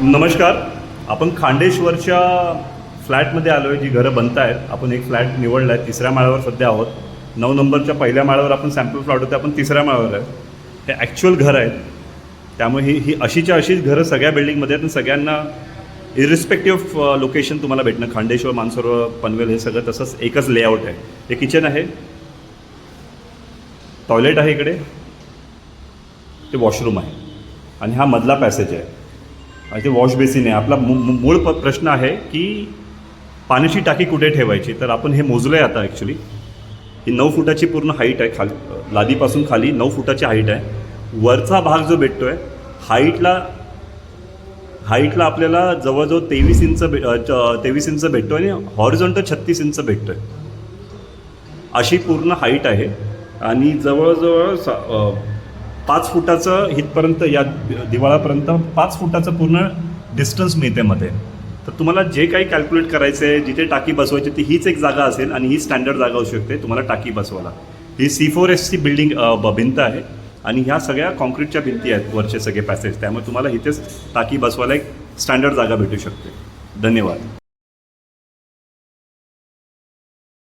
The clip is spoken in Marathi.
नमस्कार. आपण खांडेश्वरच्या फ्लॅटमध्ये आलो आहे जी घरं बनत आहेत आपण एक फ्लॅट निवडला आहे तिसऱ्या माळ्यावर सध्या आहोत. नऊ नंबरच्या पहिल्या माळ्यावर आपण सॅम्पल फ्लॅट होते आपण तिसऱ्या माळ्यावर आहे. हे ॲक्च्युअल घर आहेत. त्यामुळे ही ही अशीच्या अशीच घरं सगळ्या बिल्डिंगमध्ये आहेत आणि सगळ्यांना इरिस्पेक्टिव्ह ऑफ लोकेशन तुम्हाला भेटणं. खांडेश्वर मानसरोवर पनवेल हे सगळं तसंच एकच लेआउट आहे. हे किचन आहे. टॉयलेट आहे इकडे. ते वॉशरूम आहे. आणि हा मधला पॅसेज आहे. ते वॉश बेसिन आहे. आपला मू- मूळ प प्रश्न आहे की पाण्याची टाकी कुठे ठेवायची? तर आपण हे मोजलं आहे आता ॲक्च्युली ही नऊ फुटाची पूर्ण हाईट आहे. खाली लादीपासून खाली नऊ फुटाची हाईट आहे. वरचा भाग जो भेटतो आहे हाईटला हाईटला आपल्याला जवळजवळ तेवीस इंच भे तेवीस इंच भेटतो आणि हॉरिझॉन्टल छत्तीस इंच भेटतो आहे अशी पूर्ण हाईट आहे. आणि जवळजवळ सा पाच फुटाचं इथपर्यंत या दिवाळापर्यंत पाच फुटाचं पूर्ण डिस्टन्स मिळते मध्ये. तर तुम्हाला जे काही कॅल्क्युलेट करायचं आहे जिथे टाकी बसवायची ती हीच एक जागा असेल आणि ही स्टँडर्ड जागा असू शकते तुम्हाला टाकी बसवायला. ही सी फोर एसची बिल्डिंग ब- भिंत आहे आणि ह्या सगळ्या कॉन्क्रीटच्या भिंती आहेत वरचे सगळे पॅसेज त्यामुळे तुम्हाला इथेच टाकी बसवायला एक स्टँडर्ड जागा भेटू शकते. धन्यवाद.